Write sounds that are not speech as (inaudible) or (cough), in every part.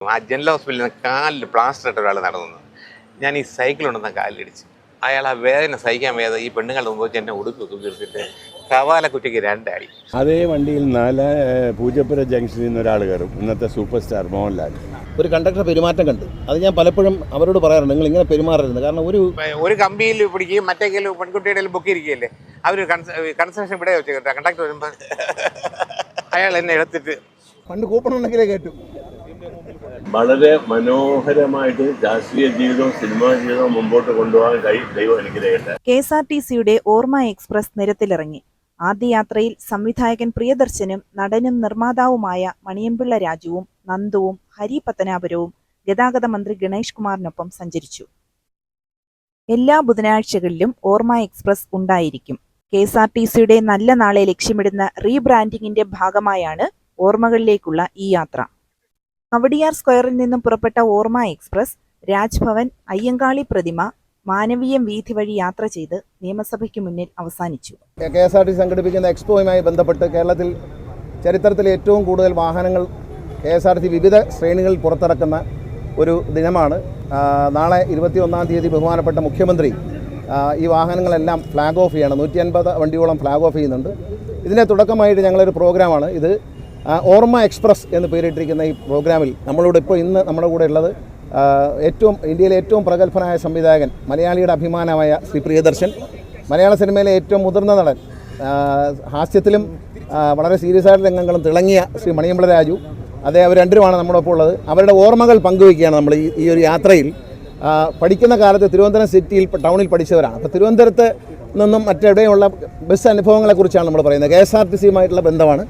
ആ ജനറൽ ഹോസ്പിറ്റലിൽ നിന്ന് കാലിൽ പ്ലാസ്റ്റർ ഇട്ട ഒരാൾ നടന്നു. ഞാൻ ഈ സൈക്കിൾ ഉണ്ടെന്ന കാലിലിടിച്ച്. അയാൾ ആ വേദന സഹിക്കാൻ വേദന ഈ പെണ്ണുങ്ങളുടെ മുമ്പ് വെച്ച് എന്നെ ഉടുപ്പ് തീർത്തിട്ട് കവാല കുറ്റിക്ക് രണ്ടായി അതേ വണ്ടിയിൽ നാല് പൂജപ്പുര ജംഗ്ഷനിൽ നിന്ന് ഒരാൾ കയറും. ഇന്നത്തെ സൂപ്പർ സ്റ്റാർ മോഹൻലാൽ. ഒരു കണ്ടക്ടർ പെരുമാറ്റം കണ്ടു. അത് ഞാൻ പലപ്പോഴും അവരോട് പറയാറുണ്ട്. നിങ്ങൾ ഇങ്ങനെ പെരുമാറരുത്. കാരണം ഒരു ഒരു കമ്പിയിൽ പിടിക്കുകയും മറ്റേ കയ്യിൽ പെൺകുട്ടിയുടെ ബുക്ക് ഇരിക്കുകയല്ലേ അവർ കൺസെഷൻ ഇവിടെ വെച്ച് കണ്ടക്ടർ വരുമ്പോൾ അയാൾ എന്നെ എടുത്തിട്ട് പണ്ട് കൂപ്പൺ ഉണ്ടെങ്കിലേ കേട്ടു. വളരെ മനോഹരമായിട്ട് രാഷ്ട്രീയ ജീവിതവും സിനിമാ ജീവിതവും മുമ്പോട്ട് കൊണ്ടുപോകാൻ കഴി ദൈവം അനുഗ്രഹിക്കട്ടെ. കെ എസ് ആർ ടി സിയുടെ ഓർമ്മ എക്സ്പ്രസ് നിരത്തിലിറങ്ങി. ആദ്യ യാത്രയിൽ സംവിധായകൻ പ്രിയദർശനും നടനും നിർമ്മാതാവുമായ മണിയമ്പിള്ള രാജുവും നന്ദുവും ഹരി പത്തനാപുരവും ഗതാഗത മന്ത്രി ഗണേഷ് കുമാറിനൊപ്പം സഞ്ചരിച്ചു. എല്ലാ ബുധനാഴ്ചകളിലും ഓർമ്മ എക്സ്പ്രസ് ഉണ്ടായിരിക്കും. കെ എസ് ആർ ടി സിയുടെ നല്ല നാളെ ലക്ഷ്യമിടുന്ന റീബ്രാൻഡിങ്ങിന്റെ ഭാഗമായാണ് ഓർമ്മകളിലേക്കുള്ള ഈ യാത്ര. കവടിയാർ സ്ക്വയറിൽ നിന്നും പുറപ്പെട്ട ഓർമ്മ എക്സ്പ്രസ് രാജ്ഭവൻ അയ്യങ്കാളി പ്രതിമ മാനവീയം വീഥി വഴി യാത്ര ചെയ്ത് നിയമസഭയ്ക്ക് മുന്നിൽ അവസാനിച്ചു. കെ എസ് ആർ ടി സംഘടിപ്പിക്കുന്ന എക്സ്പോയുമായി ബന്ധപ്പെട്ട് കേരളത്തിൽ ചരിത്രത്തിൽ ഏറ്റവും കൂടുതൽ വാഹനങ്ങൾ കെ എസ് ആർ ടി വിവിധ ശ്രേണികളിൽ പുറത്തിറക്കുന്ന ഒരു ദിനമാണ്. നാളെ ഇരുപത്തി ഒന്നാം തീയതി ബഹുമാനപ്പെട്ട മുഖ്യമന്ത്രി ഈ വാഹനങ്ങളെല്ലാം ഫ്ലാഗ് ഓഫ് ചെയ്യണം. നൂറ്റി അൻപത് വണ്ടിയോളം ഫ്ലാഗ് ഓഫ് ചെയ്യുന്നുണ്ട്. ഇതിന്റെ തുടക്കമായിട്ട് ഞങ്ങളൊരു പ്രോഗ്രാമാണ്. ഇത് ഓർമ്മ എക്സ്പ്രസ് എന്ന് പേരിട്ടിരിക്കുന്ന ഈ പ്രോഗ്രാമിൽ നമ്മളിവിടെ ഇപ്പോൾ ഇന്ന് നമ്മുടെ കൂടെ ഉള്ളത് ഏറ്റവും ഇന്ത്യയിലെ ഏറ്റവും പ്രഗത്ഭനായ സംവിധായകൻ മലയാളിയുടെ അഭിമാനമായ ശ്രീ പ്രിയദർശൻ. മലയാള സിനിമയിലെ ഏറ്റവും മുതിർന്ന നടൻ ഹാസ്യത്തിലും വളരെ സീരിയസ് ആയിട്ട് രംഗങ്ങളും തിളങ്ങിയ ശ്രീ മണിയമ്പള രാജു. അതേ അവർ രണ്ടുമാണ് നമ്മുടെ ഒപ്പം ഉള്ളത്. അവരുടെ ഓർമ്മകൾ പങ്കുവയ്ക്കുകയാണ് നമ്മൾ ഈ ഈ ഒരു യാത്രയിൽ. പഠിക്കുന്ന കാലത്ത് തിരുവനന്തപുരം സിറ്റിയിൽ ടൗണിൽ പഠിച്ചവരാണ്. അപ്പോൾ തിരുവനന്തപുരത്ത് നിന്നും മറ്റെവിടെയുള്ള ബസ് അനുഭവങ്ങളെക്കുറിച്ചാണ് നമ്മൾ പറയുന്നത്. കെ എസ് ആർ ടി സിയുമായിട്ടുള്ള ബന്ധമാണ്.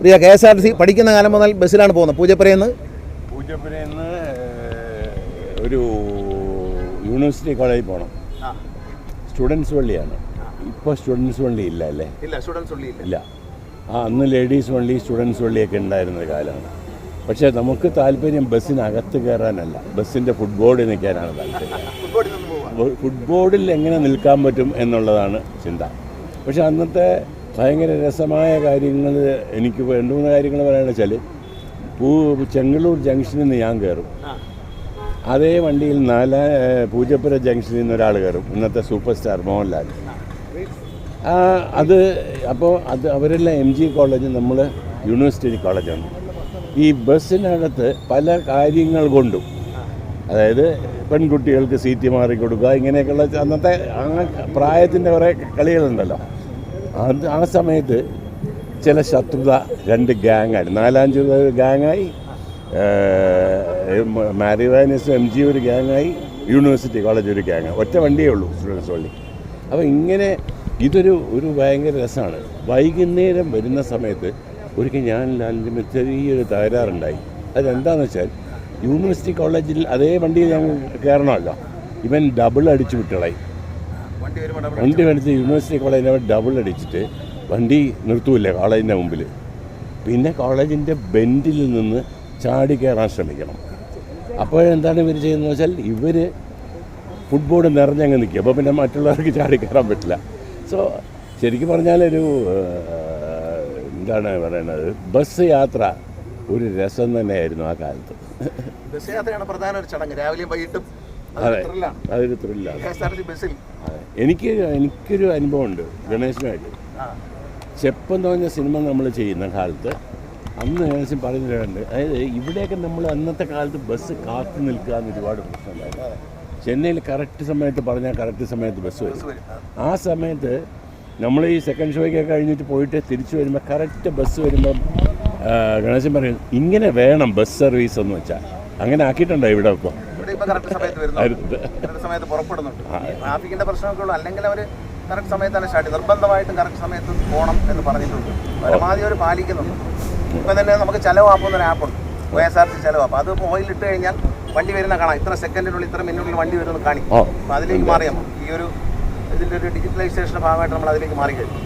പ്രിയ K S R T C പഠിക്കുന്ന കാലം മുതൽ ബസ്സിലാണ് പോകുന്നത്. പൂജപ്പുരയിൽ നിന്ന് പൂജപ്പുരയിൽ നിന്ന് ഒരു യൂണിവേഴ്സിറ്റി കോളേജിൽ പോകണം സ്റ്റുഡൻസ് വള്ളിയാണ് ഇപ്പോൾ സ്റ്റുഡൻസ് വള്ളി ഇല്ല അല്ലേ? ഇല്ല സ്റ്റുഡൻസ് പള്ളി ഇല്ല. ആ അന്ന് ലേഡീസ് വള്ളി സ്റ്റുഡൻസ് വള്ളിയൊക്കെ ഉണ്ടായിരുന്ന കാലമാണ്. പക്ഷേ നമുക്ക് താല്പര്യം ബസ്സിനകത്ത് കയറാനല്ല. ബസ്സിന്റെ ഫുട്ബോർഡിൽ നിൽക്കാനാണ് താല്പര്യം. (laughs) ഫുട്ബോർഡിൽ എങ്ങനെ നിൽക്കാൻ പറ്റും എന്നുള്ളതാണ് ചിന്ത. പക്ഷേ അന്നത്തെ ഭയങ്കര രസമായ കാര്യങ്ങൾ എനിക്ക് രണ്ട് മൂന്ന് കാര്യങ്ങൾ പറയാണെന്ന് വെച്ചാൽ പൂ ചെങ്ങളൂർ ജംഗ്ഷനിൽ നിന്ന് ഞാൻ കയറും. അതേ വണ്ടിയിൽ നാല പൂജപ്പുര ജംഗ്ഷനിൽ നിന്ന് ഒരാൾ കയറും. ഇന്നത്തെ സൂപ്പർ സ്റ്റാർ മോഹൻലാൽ അത് അപ്പോൾ അത് അവരെല്ലാം എം ജി കോളേജ് നമ്മൾ യൂണിവേഴ്സിറ്റി കോളേജാണ് ഈ ബസ്സിനകത്ത് പല കാര്യങ്ങൾ കൊണ്ടും അതായത് പെൺകുട്ടികൾക്ക് സീറ്റ് മാറി കൊടുക്കുക ഇങ്ങനെയൊക്കെയുള്ള അന്നത്തെ പ്രായത്തിന്റെ കുറേ കളികളുണ്ടല്ലോ. അത് ആ സമയത്ത് ചില ശത്രുത രണ്ട് ഗ്യാങ്ങായി നാലഞ്ച് ഗ്യാങ്ങായി മാരിവാനിസ് എം ജി ഒരു ഗ്യാങ്ങായി യൂണിവേഴ്സിറ്റി കോളേജ് ഒരു ഗ്യാങ് ഒറ്റ വണ്ടിയേ ഉള്ളൂ സ്റ്റുഡൻസ് വള്ളി അപ്പോൾ ഇങ്ങനെ ഇതൊരു ഒരു ഭയങ്കര രസമാണ്. വൈകുന്നേരം വരുന്ന സമയത്ത് ഒരിക്കൽ ഞാൻ ലാലിന്റെ ചെറിയൊരു തകരാറുണ്ടായി. അതെന്താണെന്ന് വെച്ചാൽ യൂണിവേഴ്സിറ്റി കോളേജിൽ അതേ വണ്ടിയിൽ ഞാൻ കയറണമല്ലോ. ഇവൻ ഡബിൾ അടിച്ചു വിട്ടളായി. വണ്ടി മേടിച്ച് യൂണിവേഴ്സിറ്റി കോളേജിനെ ഡബിൾ അടിച്ചിട്ട് വണ്ടി നിർത്തൂല്ലേ കോളേജിന്റെ മുമ്പിൽ പിന്നെ കോളേജിന്റെ ബെൻഡിൽ നിന്ന് ചാടി കയറാൻ ശ്രമിക്കണം. അപ്പോഴെന്താണ് ഇവർ ചെയ്യുന്നത് വെച്ചാൽ ഇവർ ഫുട്ബോൾ നിറഞ്ഞങ്ങ് നിൽക്കും. അപ്പോൾ പിന്നെ മറ്റുള്ളവർക്ക് ചാടി കയറാൻ പറ്റില്ല. സോ ശരിക്കും പറഞ്ഞാലൊരു ഒരു എന്താണ് പറയുന്നത് ബസ് യാത്ര ഒരു രസം തന്നെയായിരുന്നു ആ കാലത്ത്. ബസ് യാത്രയാണ് പ്രധാന ഒരു ചടങ്ങ്. രാവിലെയും വൈകിട്ടും അതെ. അതൊരു ത്രില്ലാണ് ബസ്സിൽ. എനിക്ക് എനിക്കൊരു അനുഭവമുണ്ട് ഗണേശനായിട്ട് ചെപ്പം പറഞ്ഞ സിനിമ നമ്മൾ ചെയ്യുന്ന കാലത്ത് അന്ന് ഗണേശൻ പറഞ്ഞിട്ടുണ്ട് അതായത് ഇവിടെയൊക്കെ നമ്മൾ അന്നത്തെ കാലത്ത് ബസ് കാത്തു നിൽക്കുക എന്ന് ഒരുപാട് പ്രശ്നമുണ്ടായിരുന്നു. ചെന്നൈയിൽ കറക്റ്റ് സമയത്ത് പറഞ്ഞാൽ കറക്റ്റ് സമയത്ത് ബസ് വരും. ആ. സമയത്ത് നമ്മൾ ഈ സെക്കൻഡ് ഷോയ്ക്ക് കഴിഞ്ഞിട്ട് പോയിട്ട് തിരിച്ചു വരുമ്പോൾ കറക്റ്റ് ബസ് വരുമ്പം ഗണേശൻ പറയും ഇങ്ങനെ വേണം ബസ് സർവീസ് എന്ന് വെച്ചാൽ. അങ്ങനെ ആക്കിയിട്ടുണ്ടോ ഇവിടെ ഇപ്പോൾ ഇപ്പൊ കറക്റ്റ് സമയത്ത് വരുന്നു അടുത്ത് കറക്റ്റ് സമയത്ത് പുറപ്പെടുന്നുണ്ട്. ട്രാഫിക്കിന്റെ പ്രശ്നമൊക്കെ ഉള്ളൂ. അല്ലെങ്കിൽ അവർ കറക്റ്റ് സമയത്താണ് സ്റ്റാർട്ട് നിർബന്ധമായിട്ടും കറക്റ്റ് സമയത്ത് പോകണം എന്ന് പറഞ്ഞിട്ടുണ്ട്. പരമാവധി അവർ പാലിക്കുന്നുണ്ട്. ഇപ്പൊ തന്നെ നമുക്ക് ചെലവ് ആപ്പ് ആപ്പുണ്ട് ഒ എസ് ആർ സി ചെലവ് ആപ്പ് അത് ഓയിൽ ഇട്ട് കഴിഞ്ഞാൽ വണ്ടി വരുന്ന കാണാം. ഇത്ര സെക്കൻഡിനുള്ളിൽ ഇത്ര മിനിറ്റിനുള്ളിൽ വണ്ടി വരുന്നത് കാണിക്കും. അപ്പൊ അതിലേക്ക് മാറിയാൽ ഈ ഒരു ഇതിന്റെ ഒരു ഡിജിറ്റലൈസേഷന്റെ ഭാഗമായിട്ട് നമ്മൾ അതിലേക്ക് മാറി കഴിഞ്ഞു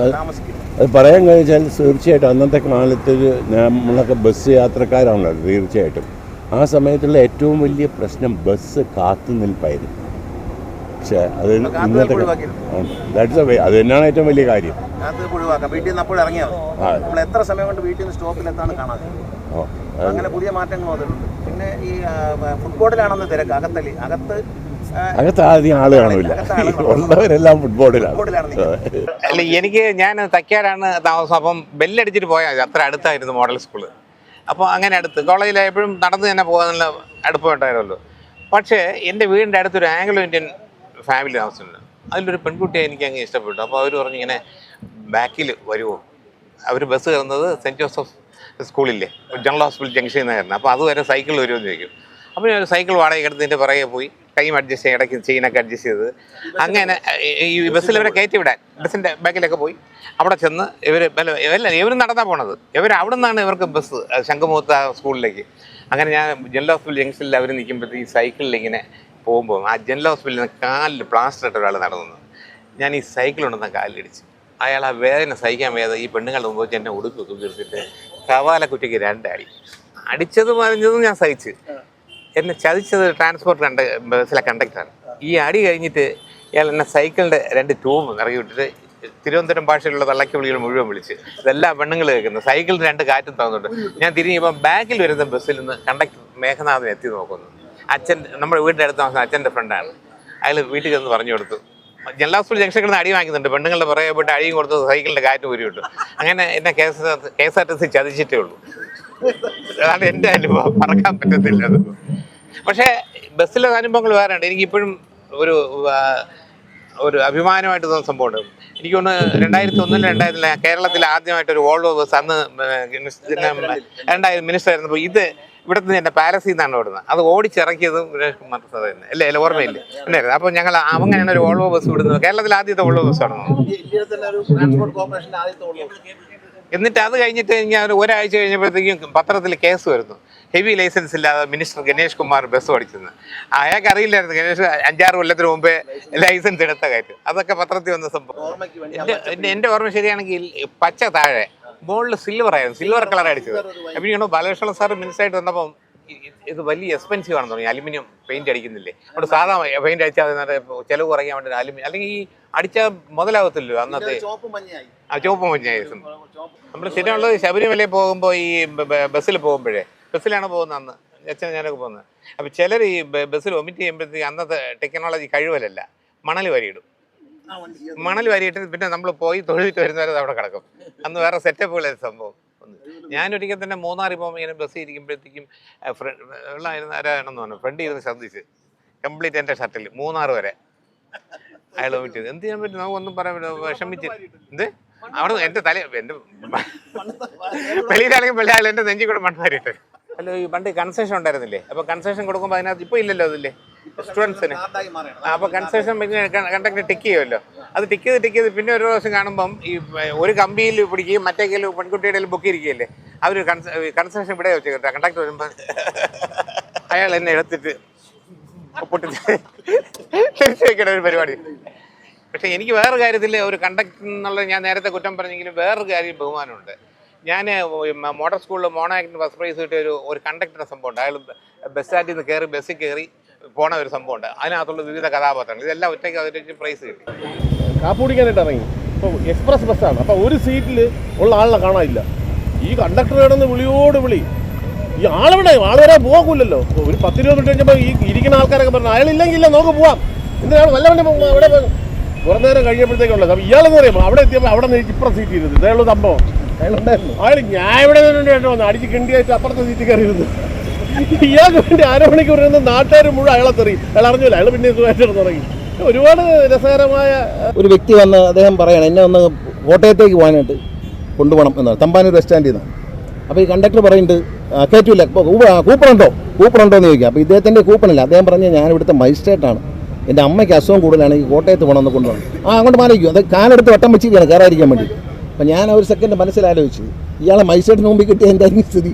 അത് താമസിക്കും. അത് പറയാൻ കഴിച്ചാൽ തീർച്ചയായിട്ടും അന്നത്തെ കാലത്ത് നമ്മളൊക്കെ ബസ് യാത്രക്കാരാണല്ലോ തീർച്ചയായിട്ടും. ആ സമയത്തുള്ള ഏറ്റവും വലിയ പ്രശ്നം ബസ് കാത്തു നിൽപ്പായിരുന്നു. പക്ഷേ അത് ഇന്നത്തെ ദാറ്റ്സ് എ വേ അത് തന്നെയാണ് ഏറ്റവും വലിയ കാര്യം. വീട്ടിൽ നിന്ന് അപ്പോൾ ഇറങ്ങിയാൽ നമ്മൾ എത്ര സമയം കൊണ്ട് വീട്ടിൽ നിന്ന് കാണാതെ? അങ്ങനെ പുതിയ മാറ്റങ്ങൾ വന്നിട്ടുണ്ട് പിന്നെ ഈ ആ, ഫുട്ബോളിലാണെന്ന് തിരക്ക്. അകത്തലി അകത്ത് ആ, അകത്ത് ആദ്യം ആൾ കാണില്ല അകത്ത് ആൾ കാണില്ല. ഉള്ളവരെല്ലാം ഫുട്ബോളിലാണ്. ഫുട്ബോളിലാണ് നിൽക്കുന്നത്. അല്ല എനിക്ക് ഞാൻ തക്കാരാണ് താമസം. അപ്പം ബെല്ലടിച്ചിട്ട് പോയാൽ അത്ര അടുത്തായിരുന്നു മോഡൽ സ്കൂൾ. അപ്പോൾ അങ്ങനെ അടുത്ത്. കോളേജിലായപ്പോഴും നടന്ന് തന്നെ പോകാനുള്ള അടുപ്പമുണ്ടായിരുന്നല്ലോ പക്ഷേ എന്റെ വീടിന്റെ അടുത്തൊരു ആംഗ്ലോ ഇന്ത്യൻ ഫാമിലി താമസമുണ്ട് അതിലൊരു പെൺകുട്ടിയെ എനിക്ക് അങ്ങ് ഇഷ്ടപ്പെട്ടു. അപ്പോൾ അവർ പറഞ്ഞു ഇങ്ങനെ ബാക്കിൽ വരുമോ അവർ ബസ് കയറുന്നത് സെന്റ് ജോസഫ് സ്കൂളില്ലേ? ജനറൽ ഹോസ്പിറ്റൽ ജംഗ്ഷനിൽ നിന്നായിരുന്നു. അപ്പോൾ അതുവരെ സൈക്കിൾ വരുമെന്ന് ചോദിക്കും. അപ്പോൾ ഞാൻ സൈക്കിൾ വാടക എടുത്തതിന്റെ പുറകെ പോയി. ടൈം അഡ്ജസ്റ്റ് ചെയ്യാൻ ഇടയ്ക്ക് ചെയിനൊക്കെ അഡ്ജസ്റ്റ് ചെയ്തത്. അങ്ങനെ ഈ ബസ്സിൽ ഇവരെ കയറ്റി വിടാൻ. ബസ്സിന്റെ ബാക്കിലൊക്കെ പോയി. അവിടെ ചെന്ന് ഇവർ അല്ല ഇവർ നടന്നാണ് പോണത്. ഇവർ അവിടെ നിന്നാണ് ഇവർക്ക് ബസ് ശംഖുമുഖത്ത് ആ സ്കൂളിലേക്ക്. അങ്ങനെ ഞാൻ ജനറൽ ഹോസ്പിറ്റൽ ജംഗ്ഷനിൽ അവർ നിൽക്കുമ്പോഴത്തേക്ക് ഈ സൈക്കിളിൽ ഇങ്ങനെ പോകുമ്പോൾ ആ ജനറൽ ഹോസ്പിറ്റലിൽ നിന്ന് കാലിൽ പ്ലാസ്റ്റർ ഇട്ട ഒരാൾ നടന്നു. ഞാൻ ഈ സൈക്കിൾ ഉണ്ടെന്ന കാലിലിടിച്ച്. അയാൾ ആ വേദന സഹിക്കാൻ വയ്യാതെ ഈ പെണ്ണുങ്ങളുടെ മുമ്പ് വെച്ച് എന്നെ ഉടുപ്പ് തീർത്തിട്ട് കവാല കുറ്റിക്ക് രണ്ടടി അടിച്ചത് പറഞ്ഞതും ഞാൻ സഹിച്ച്. എന്നെ ചതിച്ചത് ട്രാൻസ്പോർട്ട് കണ്ട ബസ്സിലെ കണ്ടക്ടറാണ് ഈ അടി കഴിഞ്ഞിട്ട് ഇയാൾ എന്നെ സൈക്കിളിന്റെ രണ്ട് ട്യൂബ് നിറകി വിട്ടിട്ട് തിരുവനന്തപുരം ഭാഷയിലുള്ള തള്ളക്കി വിളികൾ മുഴുവൻ വിളിച്ച് ഇതെല്ലാം പെണ്ണുങ്ങൾ കേൾക്കുന്നത് സൈക്കിളിന് രണ്ട് കാറ്റും തന്നുണ്ട് ഞാൻ തിരിഞ്ഞപ്പോൾ ബാക്കിൽ വരുന്ന ബസ്സിൽ നിന്ന് കണ്ടക്ടർ മേഘനാഥൻ എത്തി നോക്കുന്നു. അച്ഛൻ നമ്മുടെ വീടിന്റെ അടുത്ത് താമസം അച്ഛന്റെ ഫ്രണ്ടാണ് അയാൾ വീട്ടിൽ ചെന്ന് പറഞ്ഞു കൊടുത്തു. ജനറൽ ഹോസ്പിറ്റൽ ജംഗ്ഷനിൽ നിന്ന് അടി വാങ്ങിക്കുന്നുണ്ട്. പെണ്ണുങ്ങളുടെ പുറകെ പോയിട്ട് അടിയും കൊടുത്ത് സൈക്കിളിന്റെ കാറ്റ് ഉരുവിട്ടു വിട്ടു അങ്ങനെ എന്നെ K S K S R T C ചതിച്ചിട്ടേ ഉള്ളൂ. അതാണ് എന്റെ അനുഭവം. പറക്കാൻ പറ്റത്തില്ല പക്ഷെ പക്ഷേ ബസ്സിലെ അനുഭവങ്ങൾ വേറെ ഉണ്ട്. എനിക്കിപ്പോഴും ഒരു ഒരു അഭിമാനമായിട്ട് തോന്നുന്ന സംഭവമുണ്ട്. എനിക്ക് തോന്നുന്നു രണ്ടായിരത്തി ഒന്നിൽ രണ്ടായിരത്തിലെ കേരളത്തിൽ ആദ്യമായിട്ട് ഒരു വോൾവോ ബസ് അന്ന് രണ്ടായിരം മിനിസ്റ്റർ ആയിരുന്നപ്പോൾ ഇത് ഇവിടെ നിന്ന് എന്റെ പാലസിൽ നിന്നാണ് ഓടുന്നത്. അത് ഓടിച്ചിറക്കിയതും തന്നെ അല്ലേ അല്ല ഓർമ്മയില്ല. ഉണ്ടായിരുന്നു. അപ്പോൾ ഞങ്ങൾ അങ്ങനെയാണ് ഒരു വോൾവോ ബസ് വിടുന്നത്. കേരളത്തിൽ ആദ്യത്തെ വോൾവോ ബസ്. എന്നിട്ട് അത് കഴിഞ്ഞിട്ട് ഞാൻ ഒരാഴ്ച കഴിഞ്ഞപ്പോഴത്തേക്കും പത്രത്തിൽ കേസ് വരുന്നു. ഹെവി ലൈസൻസ് ഇല്ലാതെ മിനിസ്റ്റർ ഗണേഷ് കുമാർ ബസ് ഓടിച്ചെന്ന്. അയാൾക്ക് അറിയില്ലായിരുന്നു. ഗണേഷ് അഞ്ചാറ് കൊല്ലത്തിന് മുമ്പേ ലൈസൻസ് എടുത്ത കാര്യം. അതൊക്കെ പത്രത്തിൽ വന്ന സംഭവം. എന്റെ എന്റെ ഓർമ്മ ശരിയാണെങ്കിൽ പച്ച താഴെ മുകളിൽ സിൽവർ ആയിരുന്നു. സിൽവർ കളർ അടിച്ചത്. അപ്പം എനിക്ക് ബാലകൃഷ്ണ സാർ മിനിസ്റ്ററായിട്ട് വന്നപ്പം ഇത് വലിയ എക്സ്പെൻസീവ് ആണെന്ന് തുടങ്ങി അലുമിനിയം പെയിന്റ് അടിക്കുന്നില്ലേ? അവിടെ സാധാ പെയിന്റ് അടിച്ചാൽ ചിലവ് കുറയ്ക്കാൻ വേണ്ടി അലുമിനിയം അല്ലെങ്കിൽ ഈ അടിച്ചാൽ മുതലാകത്തില്ലോ അന്നത്തെ. ആ ചുവപ്പ് മഞ്ഞായി നമ്മൾ സ്ഥിരമുള്ളത് ശബരിമലയിൽ പോകുമ്പോൾ ഈ ബസ്സിൽ പോകുമ്പോഴേ. ബസ്സിലാണ് പോകുന്നത് അന്ന്. അച്ഛൻ ഞാനൊക്കെ പോകുന്നത്. അപ്പോൾ ചിലർ ഈ ബസ്സിൽ ഒമിറ്റ് ചെയ്യുമ്പോഴത്തേക്ക് അന്നത്തെ ടെക്നോളജി കഴിവലല്ല. മണൽ വരിയിടും. മണൽ വരിയിട്ട് പിന്നെ നമ്മൾ പോയി തൊഴുതിട്ട് വരുന്നവരത് അവിടെ കിടക്കും. അന്ന് വേറെ സെറ്റപ്പുകളായ സംഭവം. ഞാനൊരിക്കൽ തന്നെ മൂന്നാറിൽ പോകുമ്പോൾ ഇങ്ങനെ ബസ് ഇരിക്കുമ്പോഴത്തേക്കും വെള്ളമായിരുന്ന ആരാണെന്ന് പറഞ്ഞു. ഫ്രണ്ട് ഇരുന്ന് ശ്രദ്ധിച്ച് കംപ്ലീറ്റ് എന്റെ ഷർട്ടിൽ മൂന്നാർ വരെ. അയാൾ വിട്ടത് ചെയ്തു. എന്ത് ചെയ്യാൻ പറ്റും? നമുക്ക് ഒന്നും പറയാൻ പറ്റില്ല. വിഷമിച്ച്. എന്ത്? അവിടെ എന്റെ തല എന്റെ വെളിയിലാണെങ്കിൽ വെള്ളി അയാൾ എന്റെ നെഞ്ചി കൂടെ മണ്ണാരിട്ട്. അല്ല ഈ പണ്ട് കൺസെഷൻ ഉണ്ടായിരുന്നില്ലേ? അപ്പോൾ കൺസെഷൻ കൊടുക്കുമ്പോൾ അതിനകത്ത് ഇപ്പോൾ ഇല്ലല്ലോ അതില്ലേ സ്റ്റുഡൻസിന് അപ്പോൾ കൺസെഷൻ പിന്നെ കണ്ടക്ടർ ടിക്ക് ചെയ്യുമല്ലോ. അത് ടിക്ക് ചെയ്ത് ടിക്ക് ചെയ്ത് പിന്നെ ഒരു ദിവസം കാണുമ്പം ഈ ഒരു കമ്പിയിൽ പിടിക്കുകയും മറ്റേ കയ്യിൽ പെൺകുട്ടിയുടെ ബുക്ക് ഇരിക്കുകയല്ലേ? അവർ കൺസെഷൻ ഇവിടെ വെച്ച് കേട്ടോ. കണ്ടക്ടർ വരുമ്പോൾ അയാൾ എന്നെ എടുത്തിട്ട് തിരിച്ചു വെക്കണ ഒരു പരിപാടി. പക്ഷെ എനിക്ക് വേറെ കാര്യത്തിൽ ഒരു കണ്ടക്ടർ എന്നുള്ളത് ഞാൻ നേരത്തെ കുറ്റം പറഞ്ഞെങ്കിലും വേറൊരു കാര്യം ബഹുമാനമുണ്ട്. ഞാൻ മോട്ടോർ സ്കൂളിൽ മോണോ ആക്ടിന് ഫസ്റ്റ് പ്രൈസ് കിട്ടിയ ഒരു ഒരു കണ്ടക്ടറുടെ സംഭവമുണ്ട്. അയാൾ ബസ് സ്റ്റാൻഡിൽ നിന്ന് കയറി ബസ്സിൽ കയറി പോണ ഒരു സംഭവമുണ്ട്. അതിനകത്തുള്ള വിവിധ കഥാപാത്രങ്ങൾ. ഇതെല്ലാം ഒറ്റയ്ക്ക് അതിലേക്ക് പ്രൈസ് കിട്ടി. കാപ്പുടിക്കാനായിട്ട് ഇറങ്ങി. അപ്പോൾ എക്സ്പ്രസ് ബസ്സാണ് അപ്പോൾ ഒരു സീറ്റിൽ ഉള്ള ആളിനെ കാണാനില്ല. ഈ കണ്ടക്ടർ കിടന്ന് വിളിയോട് വിളി. ഈ ആളെവിടെ? ആൾ വരെ പോകില്ലല്ലോ ഒരു പത്ത് ഇരുപത് മിനിറ്റ് കഴിഞ്ഞപ്പോൾ ഈ ഇരിക്കുന്ന ആൾക്കാരൊക്കെ പറഞ്ഞു അയാളില്ലെങ്കിൽ ഇല്ല നമുക്ക് പോവാം. എന്തിനാണ് നല്ല വണ്ടി അവിടെ കുറേ നേരം കഴിഞ്ഞപ്പോഴത്തേക്കുള്ളത് അപ്പോൾ ഇയാളെന്ന് പറയുമ്പോൾ അവിടെ എത്തിയപ്പോൾ അവിടെ നിന്ന് ഇപ്പുറം സീറ്റ് ഇരുന്നത്. ഉള്ളൂ സംഭവം. അയാൾ ഞാൻ ഇവിടെ നിന്നുകൊണ്ട് വന്നു. അടിച്ച് കിണ്ടിയായിട്ട് അപ്പുറത്തെ സീറ്റ് കയറിയിരുന്നു. ഇയാൾക്ക് വേണ്ടി അരമണിക്കൂർ ഇരുന്ന് നാട്ടുകാർ മുഴുവൻ അയാളെ തെറി. അയാൾ അറിഞ്ഞില്ല അയാൾ പിന്നെ സുഖമായിട്ട് തുടങ്ങി. ഒരുപാട് രസകരമായ ഒരു വ്യക്തി വന്ന് അദ്ദേഹം പറയണം എന്നെ ഒന്ന് കോട്ടയത്തേക്ക് പോകാനായിട്ട് കൊണ്ടുപോകണം എന്നാണ്. തമ്പാനൂർ ബസ് സ്റ്റാൻഡിൽ നിന്ന്. അപ്പോൾ ഈ കണ്ടക്ടർ പറയുന്നുണ്ട് "ആ, കയറ്റൂല കൂപ്പണുണ്ടോ? കൂപ്പണുണ്ടോ എന്ന് ചോദിക്കുക അപ്പോൾ ഇദ്ദേഹത്തിന്റെ കൂപ്പണില്ല. അദ്ദേഹം പറഞ്ഞ് ഞാൻ ഇവിടുത്തെ മജിസ്ട്രേറ്റാണ് എന്റെ അമ്മയ്ക്ക് അസുഖം കൂടുതലാണ്. ഈ കോട്ടയത്ത് പോകണമെന്ന് കൊണ്ടുപോകണം ആ അങ്ങോട്ട് മാനിക്കും അത് കാലെടുത്ത് വട്ടം വെച്ചിരിക്കുകയാണ് കയറാതിരിക്കാൻ വേണ്ടി. അപ്പം ഞാൻ ഒരു സെക്കൻഡ് മനസ്സിലാലോചിച്ചു ഇയാളെ മജിസ്ട്രേറ്റിന് മുമ്പിൽ കിട്ടിയ എന്തായിരിക്കും സ്ഥിതി?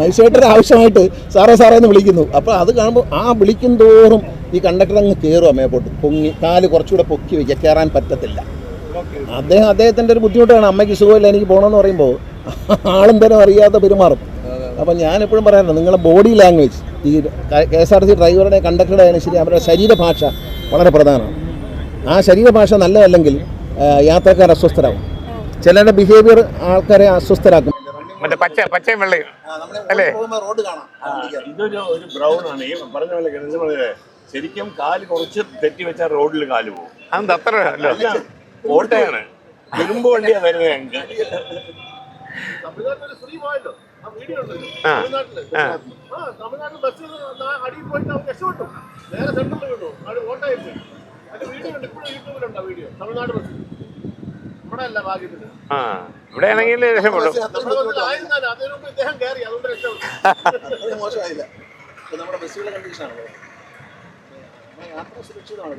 മജിസ്ട്രേറ്റിന്റെ ആവശ്യമായിട്ട് സാറേ സാറേ എന്ന് വിളിക്കുന്നു. അപ്പോൾ അത് കാണുമ്പോൾ ആ വിളിക്കും തോറും ഈ കണ്ടക്ടർ അങ്ങ് കയറുക മേപ്പോട്ട് പൊങ്ങി കാൽ കുറച്ചുകൂടെ പൊക്കി വയ്ക്കുക കയറാൻ പറ്റത്തില്ല. അദ്ദേഹം അദ്ദേഹത്തിന്റെ ഒരു ബുദ്ധിമുട്ടാണ്. അമ്മയ്ക്ക് സുഖമില്ല എനിക്ക് പോകണമെന്ന് പറയുമ്പോൾ ആളെന്തേലും അറിയാതെ പെരുമാറും. അപ്പം ഞാനെപ്പോഴും പറയാറുണ്ട് നിങ്ങളുടെ ബോഡി ലാംഗ്വേജ് ഈ കെ എസ് ആർ ടി ഡ്രൈവറുടെ കണ്ടക്ടറുടെ ആയാലും ശരി അവരുടെ ശരീരഭാഷ വളരെ പ്രധാനമാണ്. ആ ശരീരഭാഷ നല്ലതല്ലെങ്കിൽ യാത്രക്കാർ അസ്വസ്ഥരാകും ചിലരുടെ ബിഹേവിയർ ആൾക്കാരെ അസ്വസ്ഥരാക്കും. മറ്റേ പച്ച പച്ചയും വെള്ളയും. അല്ലേ? റോഡ് കാണാം. ഇതൊരു ഒരു ബ്രൗൺ ആണ്. ഈ പറഞ്ഞ പോലെ ശരിക്കും കാൽ കുറച്ച് തെറ്റി വെച്ചാൽ റോഡിൽ കാൽ പോകും. അത് അത്ര അല്ലോ? ഓട്ടയാണ് ഇരുമ്പ് വണ്ടിയാ വരുന്നത് ഞങ്ങൾക്ക് നമ്മുടെ അല്ല ഭാഗ്യത്തിന്. ആ ഇവിടെ ആണെങ്കിൽ രക്ഷപ്പെടും.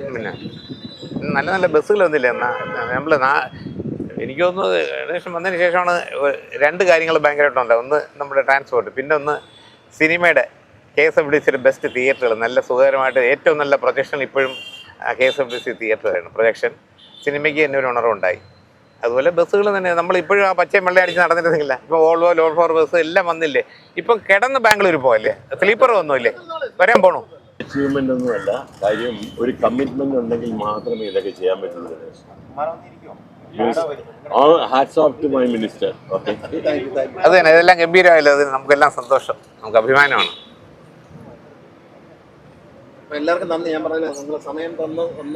പിന്നെ നല്ല നല്ല ബസ്സുകൾ വന്നില്ല എന്നാ? നമ്മൾ എനിക്ക് തോന്നുന്നു ഏകദേശം വന്നതിന് ശേഷമാണ് രണ്ട് കാര്യങ്ങൾ ഭയങ്കരമായിട്ടുണ്ട് ഒന്ന് നമ്മുടെ ട്രാൻസ്പോർട്ട് പിന്നെ ഒന്ന് സിനിമയുടെ കെ എസ് എഫ് ഡി സിയുടെ ബെസ്റ്റ് തിയേറ്ററുകൾ നല്ല സുഖകരമായിട്ട് ഏറ്റവും നല്ല പ്രൊജക്ഷൻ ഇപ്പോഴും K S F D C തിയേറ്ററാണ് projection സിനിമയ്ക്ക് തന്നെ ഒരു ഉണർവുണ്ടായി. അതുപോലെ ബസ്സുകൾ തന്നെ നമ്മൾ ഇപ്പോഴും ആ പച്ചയും വെള്ളം അടിച്ച് നടന്നിരുന്നില്ല ഇപ്പോൾ ഓൾവോ ലോൾ ഫോർ ബസ് എല്ലാം വന്നില്ലേ? ഇപ്പം കിടന്ന് ബാംഗ്ലൂർ പോയല്ലേ സ്ലീപ്പർ ഒന്നുമില്ലേ? വരാൻ പോണു? അച്ചീവ്മെന്റ് ഒന്നുമല്ല കാര്യം ഒരു കമ്മിറ്റ്മെന്റ് ഉണ്ടെങ്കിൽ മാത്രമേ ഇതൊക്കെ ചെയ്യാൻ പറ്റുള്ളൂ. അത് തന്നെ ഇതെല്ലാം ഗംഭീരമായല്ലോ അത് നമുക്കെല്ലാം സന്തോഷം നമുക്ക് അഭിമാനമാണ്. എല്ലാവർക്കും നന്ദി. ഞാൻ പറഞ്ഞില്ല നിങ്ങൾ സമയം തന്ന്